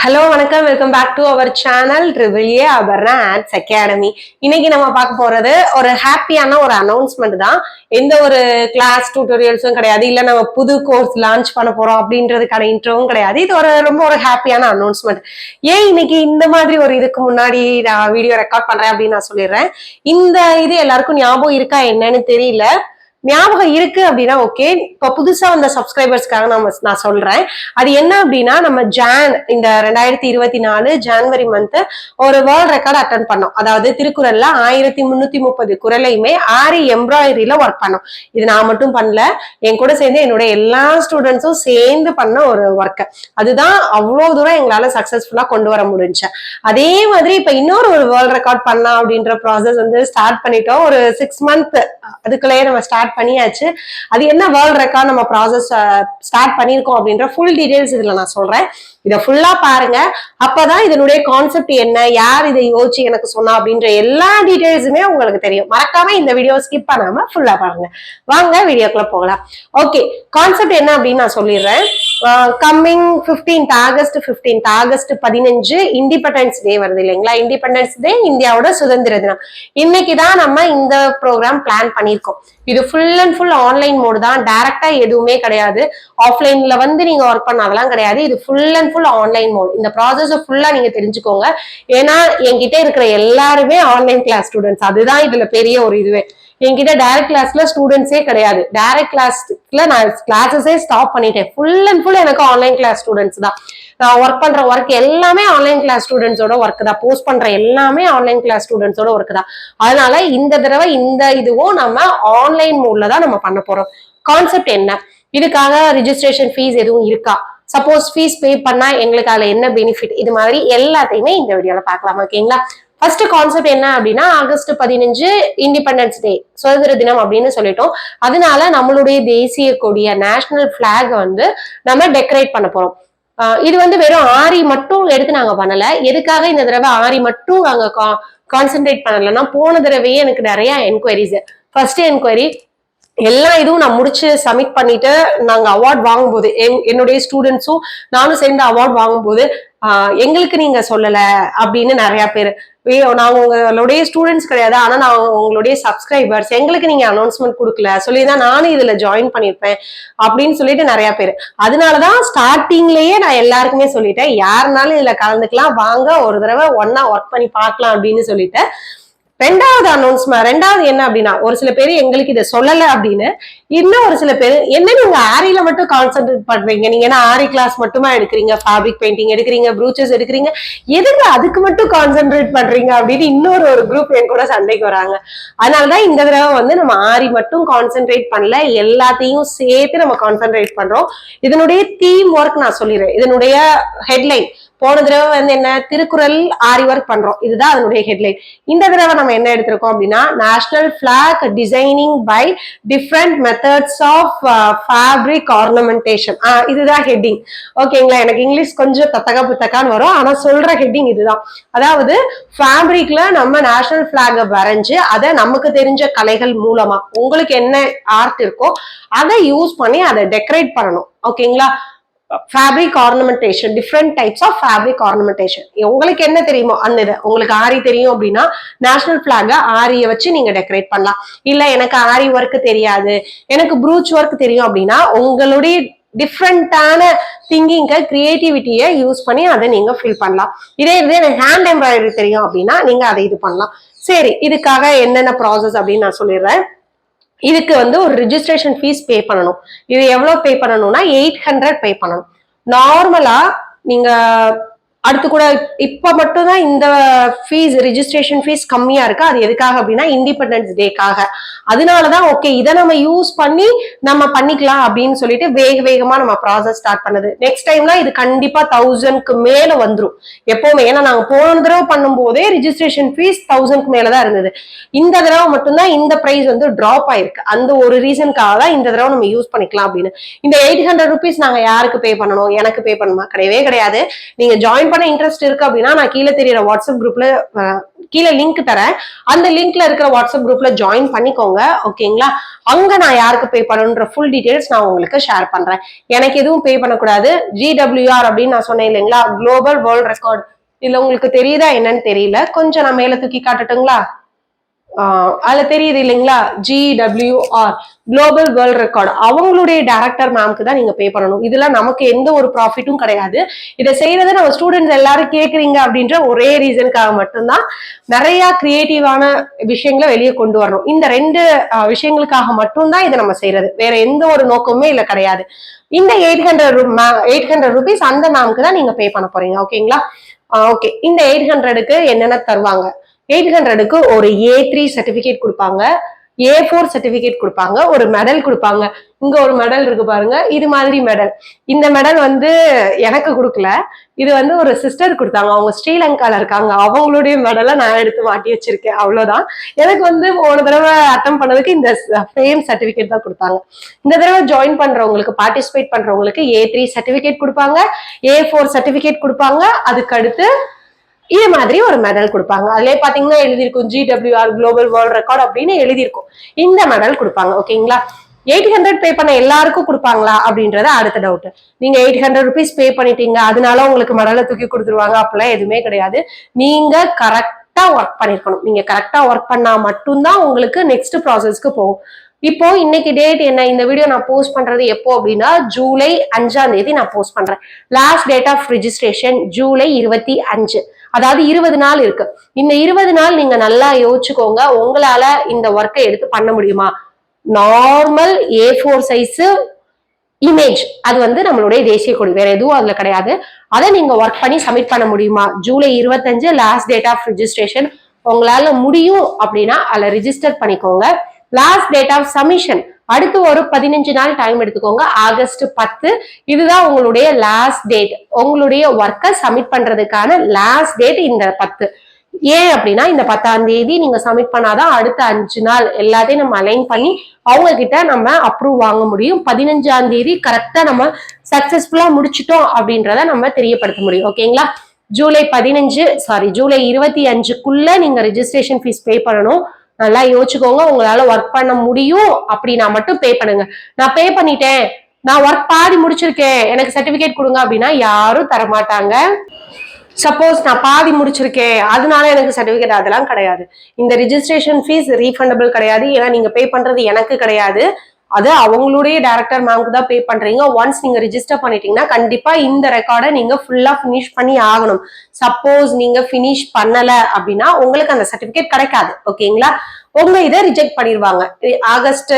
Hello வணக்கம். Welcome back to our channel triple A Aparna arts academy இன்னைக்கு நம்ம பார்க்க போறது ஒரு ஹாப்பியான ஒரு அனௌன்ஸ்மெண்ட் தான். எந்த ஒரு கிளாஸ் டியூட்டோரியல்ஸும் கிடையாது. இல்லை நம்ம புது கோர்ஸ் லான்ச் பண்ண போறோம் அப்படின்றதுக்கான இன்ட்ரோவும் கிடையாது. இது ஒரு ரொம்ப ஒரு ஹாப்பியான அனௌன்ஸ்மெண்ட் ஏன் இன்னைக்கு இந்த மாதிரி ஒரு இதுக்கு முன்னாடி நான் வீடியோ ரெக்கார்ட் பண்றேன் அப்படின்னு நான் சொல்லிடுறேன். இந்த இது எல்லாருக்கும் ஞாபகம் இருக்கா என்னன்னு தெரியல. ஞாபகம் இருக்கு அப்படின்னா ஓகே இப்போ புதுசா வந்த சப்ஸ்கிரைபர்ஸ்க்காக நம்ம நான் சொல்றேன். அது என்ன அப்படின்னா நம்ம ஜான் இந்த ரெண்டாயிரத்தி இருபத்தி நாலு ஜான்வரி மந்த் ஒரு வேர்ல்ட் ரெக்கார்ட் அட்டன் பண்ணோம். அதாவது திருக்குறள்ல ஆயிரத்தி முன்னூத்தி முப்பது குரலையுமே ஆரி எம்ப்ராய்டரியில ஒர்க் பண்ணோம். இது நான் மட்டும் பண்ணல என் கூட சேர்ந்து என்னுடைய எல்லா ஸ்டூடெண்ட்ஸும் சேர்ந்து பண்ண ஒரு ஒர்க்கு அதுதான் அவ்வளோ தூரம் எங்களால சக்சஸ்ஃபுல்லா கொண்டு வர முடிஞ்சு. அதே மாதிரி இப்ப இன்னொரு ஒரு வேர்ல்ட் ரெக்கார்ட் பண்ணலாம் அப்படின்ற ப்ராசஸ் வந்து ஸ்டார்ட் பண்ணிட்டோம். ஒரு சிக்ஸ் மந்த் அதுக்குள்ளேயே நம்ம ஸ்டார்ட் பண்ணியாச்சு. அது என்ன வேர்ல்ட் ரெக்கார்ட் நம்ம ப்ராசஸ் ஸ்டார்ட் பண்ணியிருக்கோம் அப்படின்ற ஃபுல் டீடைல்ஸ் இதுல நான் சொல்றேன். இதை ஃபுல்லா பாருங்க. அப்பதான் இதனுடைய கான்செப்ட் என்ன யார் இதை யோசிச்சு எனக்கு சொன்னா அப்படின்ற எல்லா டீடைல்ஸுமே உங்களுக்கு தெரியும். மறக்காம இந்த வீடியோ ஸ்கிப் பண்ணாம ஃபுல்லா பாருங்க. வாங்க வீடியோக்குள்ள போகலாம். ஓகே கான்செப்ட் என்ன அப்படின்னு நான் சொல்லிடுறேன். Coming fifteenth August fifteenth August பதினஞ்சு இண்டிபெண்டன்ஸ் டே வருது இல்லைங்களா? இண்டிபெண்டன்ஸ் டே இந்தியாவோட சுதந்திர தினம். இன்னைக்கு தான் நம்ம இந்த ப்ரோக்ராம் பிளான் பண்ணியிருக்கோம். இது full and full online mode தான். டைரக்டா எதுவுமே கிடையாது. ஆஃப்லைன்ல வந்து நீங்க ஒர்க் பண்ண அதெல்லாம் கிடையாது. இது full and full online mode இந்த ப்ராசஸ் ஃபுல்லா நீங்க தெரிஞ்சுக்கோங்க. ஏன்னா என்கிட்ட இருக்கிற எல்லாருமே ஆன்லைன் கிளாஸ் ஸ்டூடெண்ட்ஸ் அதுதான் இதுல பெரிய ஒரு இதுவே. என்கிட்ட டைரக்ட் கிளாஸ்ல ஸ்டூடெண்ட்ஸே கிடையாது. டைரக்ட் கிளாஸ்ல நான் கிளாஸஸே ஸ்டாப் பண்ணிட்டேன். ஃபுல் அண்ட் ஃபுல் எனக்கு ஆன்லைன் கிளாஸ் ஸ்டூடெண்ட்ஸ் தான். நான் ஒர்க் பண்ற ஒர்க் எல்லாமே ஆன்லைன் கிளாஸ் ஸ்டூடெண்ட்ஸோட ஒர்க் தான். போஸ்ட் பண்ற எல்லாமே ஆன்லைன் கிளாஸ் ஸ்டூடெண்ட்ஸோட ஒர்க் தான். அதனால இந்த தடவை இந்த இதுவும் நம்ம ஆன்லைன் மோட்ல தான் நம்ம பண்ண போறோம். கான்செப்ட் என்ன? இதுக்காக ரிஜிஸ்ட்ரேஷன் ஃபீஸ் எதுவும் இருக்கா? சப்போஸ் ஃபீஸ் பே பண்ணா எங்களுக்கு அதுல என்ன பெனிஃபிட் இது மாதிரி எல்லாத்தையுமே இந்த வீடியோல பார்க்கலாம் ஓகேங்களா ஃபர்ஸ்ட் கான்செப்ட் என்ன அப்படின்னா ஆகஸ்ட் பதினஞ்சு இண்டிபெண்டன்ஸ் டே சுதந்திர தினம் அப்படின்னு சொல்லிட்டோம். அதனால நம்மளுடைய தேசிய கொடிய நேஷனல் பிளாக் வந்து நம்ம டெக்கரேட் பண்ண போறோம். இது வந்து வெறும் ஆரி மட்டும் எடுத்து நாங்க பண்ணல. எதுக்காக இந்த தடவை ஆரி மட்டும் நாங்க கான்சென்ட்ரேட் பண்ணலன்னா போன தடவையே எனக்கு நிறைய என்கொயரிஸ் ஃபர்ஸ்ட் என்கொயரி எல்லா இதுவும் நான் முடிச்சு சப்மிட் பண்ணிட்டு நாங்க அவார்ட் வாங்கும்போது என்- என்னுடைய ஸ்டூடெண்ட்ஸும் நானும் சேர்ந்து அவார்ட் வாங்கும்போது எங்களுக்கு நீங்க சொல்லல அப்படின்னு நிறைய பேர். நாங்க உங்களுடைய ஸ்டூடெண்ட்ஸ் கிடையாது ஆனா நான் உங்களுடைய சப்ஸ்கிரைபர்ஸ் எங்களுக்கு நீங்க அனௌன்ஸ்மெண்ட் கொடுக்கல சொல்லி தான் நானும் இதுல ஜாயின் பண்ணிருப்பேன் அப்படின்னு சொல்லிட்டு நிறைய பேர். அதனாலதான் ஸ்டார்டிங்லயே நான் எல்லாருக்குமே சொல்லிட்டேன் யாருனாலும் இதுல கலந்துக்கலாம் வாங்க ஒரு தடவை ஒன்னா ஒர்க் பண்ணி பார்க்கலாம் அப்படின்னு சொல்லிட்டு ரெண்டாவது அனௌன்ஸ்மெண்ட் ரெண்டாவது என்ன அப்படின்னா ஒரு சில பேர் எங்களுக்கு இதை சொல்லல அப்படின்னு இன்னும் ஒரு சில பேர் என்ன நீங்க ஆரியில மட்டும் கான்சென்ட்ரேட் பண்றீங்க. நீங்க என்ன ஆரி கிளாஸ் மட்டுமா எடுக்கிறீங்க? ஃபேப்ரிக் பெயிண்டிங் எடுக்கிறீங்க? ப்ரூச்சஸ் எடுக்கிறீங்க? எதுக்கு அதுக்கு மட்டும் கான்சென்ட்ரேட் பண்றீங்க அப்படின்னு இன்னொரு ஒரு குரூப் என் கூட சண்டைக்கு வராங்க. அதனாலதான் இந்த தடவை வந்து நம்ம ஆரி மட்டும் கான்சென்ட்ரேட் பண்ணல. எல்லாத்தையும் சேர்த்து நம்ம கான்சென்ட்ரேட் பண்றோம். இதனுடைய தீம் ஒர்க் நான் சொல்லிடுறேன். இதனுடைய ஹெட்லைன் போன தடவை வந்து என்ன திருக்குறள் ஆரி ஒர்க் பண்றோம். இதுதான் அதனுடைய ஹெட்லைன் இந்த தடவை நம்ம என்ன எடுத்திருக்கோம் அப்படின்னா national block designing by different methods of fabric ornamentation இதுதான் ஹெட்டிங் ஓகேங்களா எனக்கு இங்கிலீஷ் கொஞ்சம் தத்தகா புத்தகான்னு வரும். ஆனா சொல்ற ஹெட்டிங் இதுதான். அதாவது ஃபேப்ரிக்ல நம்ம நேஷனல் பிளாக வரைஞ்சு அதை நமக்கு தெரிஞ்ச கலைகள் மூலமா உங்களுக்கு என்ன ஆர்ட் இருக்கோ அதை யூஸ் பண்ணி அதை டெக்கரேட் பண்ணணும். ஓகேங்களா fabric ornamentation different types of fabric ornamentation உங்களுக்கு என்ன தெரியுமோ அந்த இது உங்களுக்கு ஆரி தெரியும் அப்படின்னா நேஷனல் பிளாக ஆரிய வச்சு நீங்க டெக்கரேட் பண்ணலாம். இல்ல எனக்கு ஆரி ஒர்க் தெரியாது எனக்கு ப்ரூச் ஒர்க் தெரியும் அப்படின்னா உங்களுடைய டிஃப்ரெண்டான திங்கிங்கை கிரியேட்டிவிட்டியை யூஸ் பண்ணி அதை நீங்க ஃபில் பண்ணலாம். இதே இது எனக்கு ஹேண்ட் எம்ப்ராய்டரி தெரியும் அப்படின்னா நீங்க அதை இது பண்ணலாம். சரி இதுக்காக என்னென்ன ப்ராசஸ் அப்படின்னு நான் சொல்லிடுறேன். இதுக்கு வந்து ஒரு ரிஜிஸ்ட்ரேஷன் ஃபீஸ் பே பண்ணணும். இது எவ்வளோ பே பண்ணணும்னா எயிட் ஹண்ட்ரட் பே பண்ணணும். நார்மலா நீங்க அடுத்து கூட இப்ப மட்டும் தான் இந்த ஃபீஸ் ரிஜிஸ்ட்ரேஷன் ஃபீஸ் கம்மியா இருக்கு. அது எதுக்காக அப்படின்னா இண்டிபெண்டன்ஸ் டேக்காக அதனாலதான் ஓகே இதை நம்ம யூஸ் பண்ணி நம்ம பண்ணிக்கலாம் அப்படின்னு சொல்லிட்டு வேக வேகமா நம்ம ப்ராசஸ் ஸ்டார்ட் பண்ணது. நெக்ஸ்ட் டைம்லாம் இது கண்டிப்பா தௌசண்ட்க்கு மேல வந்துரும். எப்பவுமே. ஏன்னா நாங்க போன தடவை பண்ணும்போதே ரிஜிஸ்ட்ரேஷன் ஃபீஸ் தௌசண்ட்க்கு மேலதான் இருந்தது. இந்த தடவை மட்டும்தான் இந்த பிரைஸ் வந்து டிராப் ஆயிருக்கு. அந்த ஒரு ரீசனுக்காக தான் இந்த தடவை நம்ம யூஸ் பண்ணிக்கலாம் அப்படின்னு. இந்த எயிட் ஹண்ட்ரட் ருபீஸ் நாங்க யாருக்கு பே பண்ணணும்? எனக்கு பே பண்ணணுமா? கிடையவே கிடையாது. நீங்க ஜாயின் ஜாயின் பண்ண இன்ட்ரெஸ்ட் இருக்கு அப்படின்னா நான் கீழே தெரியற வாட்ஸ்அப் குரூப்ல கீழே லிங்க் தரேன். அந்த லிங்க்ல இருக்கிற வாட்ஸ்அப் குரூப்ல ஜாயின் பண்ணிக்கோங்க ஓகேங்களா அங்க நான் யாருக்கு பே பண்ணணுன்ற ஃபுல் டீடைல்ஸ் நான் உங்களுக்கு ஷேர் பண்றேன். எனக்கு எதுவும் பே பண்ணக்கூடாது. ஜிடபிள்யூஆர் அப்படின்னு நான் சொன்னேன் இல்லைங்களா? குளோபல் வேர்ல்ட் ரெக்கார்ட் இல்ல உங்களுக்கு தெரியுதா என்னன்னு தெரியல. கொஞ்சம் நான் மேல தூக்கி காட்டட்டுங்களா? அதுல தெரியுது இல்லைங்களா? ஜிடபிள்யூஆர் குளோபல் வேர்ல்ட் ரெக்கார்டு அவங்களுடைய டேரக்டர் மேம்க்கு தான் நீங்க பே பண்ணணும். இதுல நமக்கு எந்த ஒரு ப்ராஃபிட்டும் கிடையாது. இதை செய்யறது நம்ம ஸ்டூடெண்ட்ஸ் எல்லாரும் கேட்குறீங்க அப்படின்ற ஒரே ரீசனுக்காக மட்டும்தான் நிறைய கிரியேட்டிவான விஷயங்களை வெளியே கொண்டு வரணும். இந்த ரெண்டு விஷயங்களுக்காக மட்டும்தான் இதை நம்ம செய்யறது. வேற எந்த ஒரு நோக்கமுமே இல்ல கிடையாது. இந்த eight hundred eight hundred rupees அந்த மேம்க்கு தான் நீங்க பே பண்ண போறீங்க. ஓகேங்களா ஓகே இந்த எயிட் ஹண்ட்ரடுக்கு என்னென்ன தருவாங்க? எயிட் ஹண்ட்ரடுக்கு ஒரு ஏ த்ரீ சர்டிஃபிகேட் கொடுப்பாங்க. ஏ ஃபோர் சர்டிஃபிகேட் கொடுப்பாங்க. ஒரு மெடல் கொடுப்பாங்க. இங்க ஒரு மெடல் இருக்கு பாருங்க. இது மாதிரி மெடல். இந்த மெடல் வந்து எனக்கு கொடுக்கல. இது வந்து ஒரு சிஸ்டர் கொடுத்தாங்க. அவங்க ஸ்ரீலங்கால இருக்காங்க. அவங்களுடைய மெடலை நான் எடுத்து மாட்டி வச்சிருக்கேன். அவ்வளவுதான். எனக்கு வந்து போன தடவை அட்டம் பண்ணதுக்கு இந்த ஃபேம் சர்டிபிகேட் தான் கொடுத்தாங்க. இந்த தடவை ஜாயின் பண்றவங்களுக்கு பார்ட்டிசிபேட் பண்றவங்களுக்கு ஏ த்ரீ சர்டிபிகேட் கொடுப்பாங்க. ஏ ஃபோர் சர்டிபிகேட் கொடுப்பாங்க. அதுக்கு அடுத்து இது மாதிரி ஒரு மெடல் கொடுப்பாங்க. அதுலயே பாத்தீங்கன்னா எழுதியிருக்கும் ஜிடபிள்யூஆர் குளோபல் வேர்ல்ட் ரெக்கார்ட் அப்படின்னு எழுதியிருக்கும். இந்த மெடல் கொடுப்பாங்க ஓகேங்களா? எயிட் ஹண்ட்ரட் பே பண்ண எல்லாருக்கும் கொடுப்பாங்களா அப்படின்றத அடுத்த டவுட் நீங்க எயிட் ஹண்ட்ரட் ருபீஸ் பே பண்ணிட்டீங்க அதனால உங்களுக்கு மெடலை தூக்கி கொடுத்துருவாங்க அப்படிலாம் எதுவுமே கிடையாது. நீங்க கரெக்டா ஒர்க் பண்ணிருக்கணும். நீங்க கரெக்டா ஒர்க் பண்ணா மட்டும்தான் உங்களுக்கு நெக்ஸ்ட் ப்ராசஸ்க்கு போகும். இப்போ இன்னைக்கு டேட் என்ன? இந்த வீடியோ நான் போஸ்ட் பண்றது எப்போ அப்படின்னா ஜூலை அஞ்சாம் தேதி நான் போஸ்ட் பண்றேன். Last date of registration July இருபத்தி அஞ்சு. அதாவது இருபது நாள் இருக்கு. இந்த இருபது நாள் நீங்க நல்லா யோசிச்சுக்கோங்க. உங்களால இந்த ஒர்க்கை எடுத்து பண்ண முடியுமா? Normal A four size image அது வந்து நம்மளுடைய தேசிய கொடி. வேற எதுவும் அதுல கிடையாது. அதை நீங்க ஒர்க் பண்ணி சப்மிட் பண்ண முடியுமா? ஜூலை இருபத்தஞ்சு லாஸ்ட் டேட் ஆஃப் ரிஜிஸ்ட்ரேஷன் உங்களால முடியும் அப்படின்னா அதுல ரிஜிஸ்டர் பண்ணிக்கோங்க. லாஸ்ட் டேட் ஆஃப் சப்மிஷன் அடுத்து ஒரு பதினஞ்சு நாள் டைம் எடுத்துக்கோங்க. ஆகஸ்ட் பத்து. இதுதான் உங்களுடைய லாஸ்ட் டேட் உங்களுடைய ஒர்க்கை சப்மிட் பண்றதுக்கான லாஸ்ட் டேட் இந்த பத்து. ஏன் அப்படின்னா இந்த பத்தாம் தேதி நீங்க சப்மிட் பண்ணாதான் அடுத்த அஞ்சு நாள் எல்லாத்தையும் நம்ம அலைன் பண்ணி அவங்க கிட்ட நம்ம அப்ரூவ் வாங்க முடியும். பதினஞ்சாம் தேதி கரெக்டா நம்ம சக்சஸ்ஃபுல்லா முடிச்சிட்டோம் அப்படின்றத நம்ம தெரியப்படுத்த முடியும். ஓகேங்களா ஜூலை பதினஞ்சு சாரி ஜூலை இருபத்தி அஞ்சுக்குள்ள நீங்க ரெஜிஸ்ட்ரேஷன் ஃபீஸ் பே பண்ணணும். நல்லா யோசிச்சுக்கோங்க உங்களால ஒர்க் பண்ண முடியும் அப்படின்னா மட்டும் பே பண்ணுங்க. நான் பே பண்ணிட்டேன். நான் ஒர்க் பாதி முடிச்சிருக்கேன். எனக்கு சர்டிபிகேட் கொடுங்க அப்படின்னா யாரும் தரமாட்டாங்க. சப்போஸ் நான் பாதி முடிச்சிருக்கேன். அதனால எனக்கு சர்டிபிகேட் அதெல்லாம் கிடையாது. இந்த ரிஜிஸ்ட்ரேஷன் ஃபீஸ் ரீஃபண்டபிள் கிடையாது. ஏன்னா நீங்க பே பண்றது எனக்கு கிடையாது. அது அவங்களுடைய டேரக்டர் மேம்க்கு தான் பே பண்றீங்க. ஒன்ஸ் நீங்க ரிஜிஸ்டர் பண்ணிட்டீங்கன்னா கண்டிப்பா இந்த ரெக்கார்டை நீங்க ஃபுல்லா ஃபினிஷ் பண்ணி ஆகணும். சப்போஸ் நீங்க ஃபினிஷ் பண்ணல அப்படின்னா உங்களுக்கு அந்த சர்டிபிகேட் கிடைக்காது. ஓகேங்களா உங்க இதை ரிஜெக்ட் பண்ணிடுவாங்க. ஆகஸ்ட்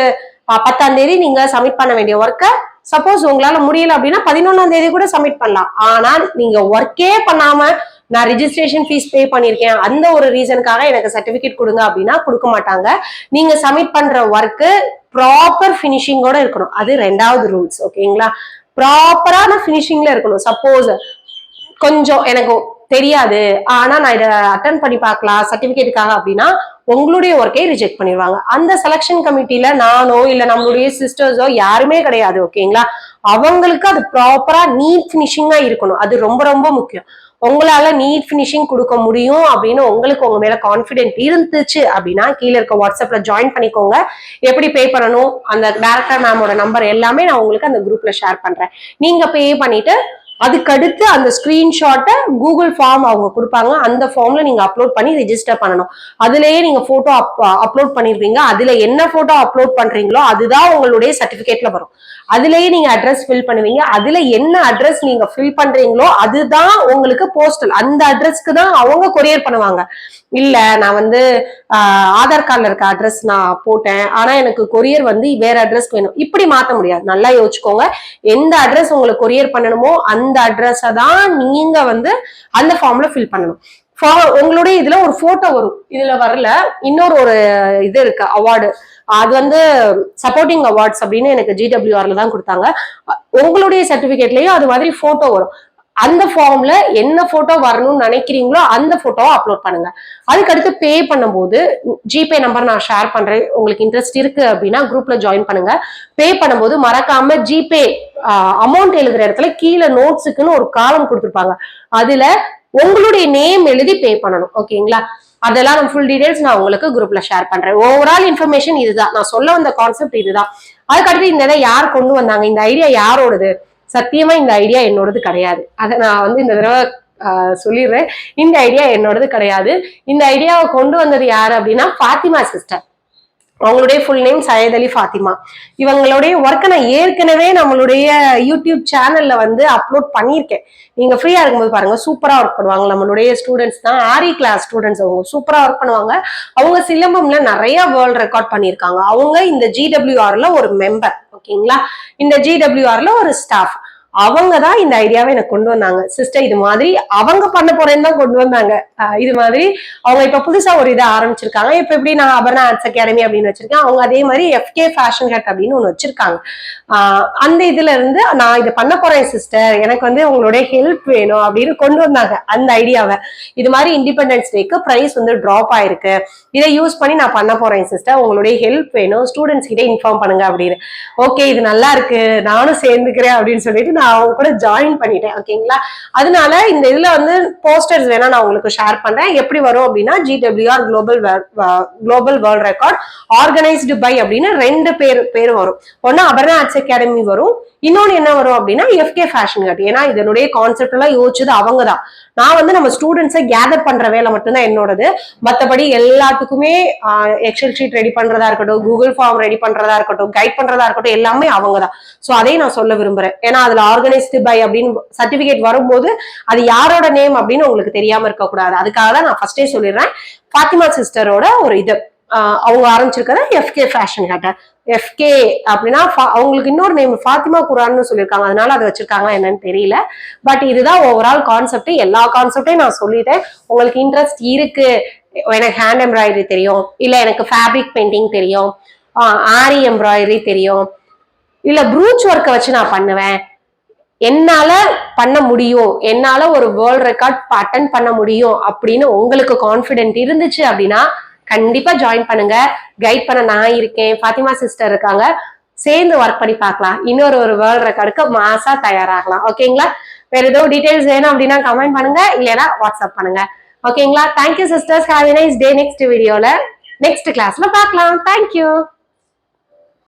பத்தாம் தேதி நீங்க சப்மிட் பண்ண வேண்டிய ஒர்க்கை சப்போஸ் உங்களால முடியல அப்படின்னா பதினொன்னாம் தேதி கூட சப்மிட் பண்ணலாம். ஆனா நீங்க ஒர்க்கே பண்ணாம நான் ரிஜிஸ்ட்ரேஷன் ஃபீஸ் பே பண்ணியிருக்கேன். அந்த ஒரு ரீசனுக்காக எனக்கு சர்டிபிகேட் கொடுங்க அப்படின்னா கொடுக்க மாட்டாங்க. நீங்க சப்மிட் பண்ற ஒர்க்கு ப்ராப்பர் ஃபினிஷிங்கோட இருக்கணும். அது ரெண்டாவது ரூல்ஸ் ஓகேங்களா ப்ராப்பரான ஃபினிஷிங்ல இருக்கணும். சப்போஸ் கொஞ்சம் எனக்கு தெரியாது. ஆனா நான் இதை அட்டன் பண்ணி பார்க்கலாம். சர்டிபிகேட்டுக்காக அப்படின்னா உங்களுடைய ஒர்க்கை ரிஜெக்ட் பண்ணிடுவாங்க. அந்த செலெக்ஷன் கமிட்டியில நானோ இல்ல நம்மளுடைய சிஸ்டர்ஸோ யாருமே கிடையாது ஓகேங்களா அவங்களுக்கு அது ப்ராப்பரா நீட் ஃபினிஷிங்கா இருக்கணும். அது ரொம்ப ரொம்ப முக்கியம். உங்களால நீட் ஃபினிஷிங் கொடுக்க முடியும் அப்படின்னு உங்களுக்கு உங்க மேல கான்பிடென்ட் இருந்துச்சு அப்படின்னா கீழே இருக்க வாட்ஸ்அப்ல ஜாயின் பண்ணிக்கோங்க. எப்படி பே பண்ணணும்? அந்த டேரக்டர் மேமோட நம்பர் எல்லாமே நான் உங்களுக்கு அந்த குரூப்ல ஷேர் பண்றேன். நீங்க பே பண்ணிட்டு அதுக்கடுத்து அந்த ஸ்கிரீன்ஷாட்டை கூகுள் ஃபார்ம் அவங்க கொடுப்பாங்க. அந்த ஃபார்ம்ல நீங்க அப்லோட் பண்ணி ரெஜிஸ்டர் பண்ணணும். அதுலயே நீங்க போட்டோ அப்லோட் பண்ணிருப்பீங்க. அதுல என்ன போட்டோ அப்லோட் பண்றீங்களோ அதுதான் உங்களுடைய சர்டிபிகேட்ல வரும். அதுலயே நீங்க அட்ரஸ் ஃபில் பண்ணுவீங்க. அதுல என்ன அட்ரஸ் நீங்க ஃபில் பண்றீங்களோ அதுதான் உங்களுக்கு போஸ்டல் அந்த அட்ரஸ்க்கு தான் அவங்க கொரியர் பண்ணுவாங்க. இல்ல நான் வந்து ஆதார் கார்டில் இருக்க அட்ரஸ் நான் போட்டேன். ஆனா எனக்கு கொரியர் வந்து வேற அட்ரஸ்க்கு வேணும். இப்படி மாத்த முடியாது. நல்லா யோசிச்சுக்கோங்க. எந்த அட்ரஸ் உங்களுக்கு கொரியர் பண்ணணுமோ அந்த அட்ரஸை தான் நீங்க வந்து அந்த ஃபார்ம்ல ஃபில் பண்ணணும். உங்களுடைய இதுல ஒரு போட்டோ வரும். இதுல வரல. இன்னொரு ஒரு இது இருக்கு அவார்டு அது வந்து சப்போர்ட்டிங் அவார்ட்ஸ் அப்படின்னு எனக்கு ஜிடபிள்யூஆர்ல தான் கொடுத்தாங்க. உங்களுடைய சர்டிபிகேட்லயும் அது மாதிரி போட்டோ வரும். அந்த ஃபார்ம்ல என்ன போட்டோ வரணும்னு நினைக்கிறீங்களோ அந்த போட்டோவை அப்லோட் பண்ணுங்க. அதுக்கடுத்து பே பண்ணும்போது ஜிபே நம்பர் நான் ஷேர் பண்றேன். உங்களுக்கு இன்ட்ரெஸ்ட் இருக்கு அப்படின்னா குரூப்ல ஜாயின் பண்ணுங்க. பே பண்ணும்போது மறக்காம ஜிபே அமௌண்ட் எழுதுற இடத்துல கீழே நோட்ஸுக்குன்னு ஒரு காலம் கொடுத்துருப்பாங்க. அதுல உங்களுடைய நேம் எழுதி பே பண்ணணும் ஓகேங்களா அதெல்லாம் நான் ஃபுல் டீடைல்ஸ் நான் உங்களுக்கு குரூப்ல ஷேர் பண்றேன். ஓவரால் இன்ஃபர்மேஷன் இதுதான். நான் சொல்ல வந்த கான்செப்ட் இதுதான். அதுக்கடுத்து இந்த இதை யார் கொண்டு வந்தாங்க? இந்த ஐடியா யாரோடது? சத்தியமா இந்த ஐடியா என்னோடது கிடையாது. அதை நான் வந்து இந்த தடவை சொல்லிடுறேன். இந்த ஐடியா என்னோடது கிடையாது. இந்த ஐடியாவை கொண்டு வந்தது யாரு அப்படின்னா ஃபாத்திமா சிஸ்டர். அவங்களுடைய ஃபுல் நேம் சையத் அலி ஃபாத்திமா. இவங்களுடைய ஒர்க்கை நான் ஏற்கனவே நம்மளுடைய யூடியூப் சேனல்ல வந்து அப்லோட் பண்ணியிருக்கேன். நீங்க ஃப்ரீயா இருக்கும்போது பாருங்க சூப்பரா ஒர்க் பண்ணுவாங்க. நம்மளுடைய ஸ்டூடெண்ட்ஸ் தான் ஆரி கிளாஸ் ஸ்டூடெண்ட்ஸ் அவங்க. சூப்பரா ஒர்க் பண்ணுவாங்க. அவங்க சிலம்பம்ல நிறைய வேர்ல்ட் ரெக்கார்ட் பண்ணியிருக்காங்க. அவங்க இந்த ஜிடபிள்யூஆர்ல ஒரு மெம்பர் ஓகேங்களா இந்த ஜிடபிள்யூஆர்ல ஒரு ஸ்டாஃப் அவங்க தான் இந்த ஐடியாவை எனக்கு கொண்டு வந்தாங்க. சிஸ்டர் இது மாதிரி அவங்க பண்ண போறேன்னு தான் கொண்டு வந்தாங்க. இது மாதிரி அவங்க இப்ப புதுசா ஒரு இதை ஆரம்பிச்சிருக்காங்க. இப்ப எப்படி நான் அபர்ணா ஆர்ட்ஸ் அகாடமி அப்படின்னு வச்சிருக்கேன். அவங்க அதே மாதிரி எஃப்கே ஃபேஷன் ஹட் அப்படின்னு ஒண்ணு வச்சிருக்காங்க. அந்த இதுல இருந்து நான் இதை பண்ண போறேன் சிஸ்டர் எனக்கு வந்து உங்களுடைய ஹெல்ப் வேணும் அப்படின்னு கொண்டு வந்தாங்க அந்த ஐடியாவை. இது மாதிரி இண்டிபெண்டன்ஸ் டேக்கு ப்ரைஸ் வந்து ட்ராப் ஆயிருக்கு. இதை யூஸ் பண்ணி நான் பண்ண போறேன் சிஸ்டர் உங்களுடைய ஹெல்ப் வேணும். ஸ்டூடெண்ட்ஸ் கிட்ட இன்ஃபார்ம் பண்ணுங்க அப்படின்னு. ஓகே இது நல்லா இருக்கு. நானும் சேர்ந்துக்கிறேன் அப்படின்னு சொல்லிட்டு நான் அவங்க கூட ஜாயின் பண்ணிட்டேன் ஓகேங்களா அதனால இந்த இதுல வந்து போஸ்டர்ஸ் வேணா நான் உங்களுக்கு ஷேர் பண்றேன். எப்படி வரும் அப்படின்னா GWR global global world record organised by அப்படின்னு ரெண்டு பேர் பேர் வரும். ஒன்னு அபர்ணா ஆர்ட்ஸ் அகாடமி வரும். இன்னொன்னு என்ன வரும் அப்படின்னா எஃப்கே ஃபேஷன் கட் ஏன்னா இதனுடைய கான்செப்ட் எல்லாம் யோசிச்சது அவங்க தான் நான் வந்து நம்ம ஸ்டூடெண்ட்ஸை கேதர் பண்ற வேலை மட்டும்தான் என்னோடது. மற்றபடி எல்லாத்துக்குமே எக்ஸல் ஷீட் ரெடி பண்றதா இருக்கட்டும் கூகுள் ஃபார்ம் ரெடி பண்றதா இருக்கட்டும் கைட் பண்றதா இருக்கட்டும் எல்லாமே அவங்க தான் ஸோ அதையும் நான் சொல்ல விரும்புறேன். ஏன்னா அதுல ஆர்கனைஸ்டு பை அப்படின்னு சர்டிபிகேட் வரும்போது அது யாரோட நேம் அப்படின்னு உங்களுக்கு தெரியாம இருக்கக்கூடாது. அதுக்காக தான் நான் ஃபர்ஸ்டே சொல்லிடுறேன். ஃபாத்திமா சிஸ்டரோட ஒரு இது. அவங்க ஆரம்பிச்சிருக்கிறது எஃப்கே ஃபேஷன் கட்டை. எஃப்கே அப்படின்னா ஃபா- அவங்களுக்கு இன்னொரு நேம் ஃபாத்திமா குரான்னு சொல்லியிருக்காங்க. அதனால அதை வச்சிருக்காங்க என்னன்னு தெரியல. பட் இதுதான் ஓவரால் கான்செப்ட் எல்லா கான்செப்டையும் நான் சொல்லிட்டேன். உங்களுக்கு இன்ட்ரெஸ்ட் இருக்கு. எனக்கு ஹேண்ட் எம்ப்ராய்டரி தெரியும். இல்ல எனக்கு ஃபேப்ரிக் பெயிண்டிங் தெரியும். ஆரி எம்ப்ராய்டரி தெரியும். இல்ல ப்ரூச் ஒர்க்கை வச்சு நான் பண்ணுவேன். என்னால பண்ண முடியும். என்னால ஒரு வேர்ல்ட் ரெக்கார்ட் அட்டன் பண்ண முடியும் அப்படின்னு உங்களுக்கு கான்பிடென்ட் இருந்துச்சு அப்படின்னா கண்டிப்பா ஜாயின் பண்ணுங்க. கைட் பண்ண நான் இருக்கேன். ஃபாத்திமா சிஸ்டர் இருக்காங்க. சேர்ந்து ஒர்க் பண்ணி பார்க்கலாம். இன்னொரு ஒரு வேர்ல்ட் ரெக்கார்டுக்கு மாசா தயாராகலாம். ஓகேங்களா வேற ஏதோ டீடைல்ஸ் வேணும் அப்படின்னா கமெண்ட் பண்ணுங்க. இல்லைன்னா வாட்ஸ்அப் பண்ணுங்க. ஓகேங்களா thank you sisters have nice day next வீடியோல நெக்ஸ்ட் கிளாஸ்ல பார்க்கலாம். Thank you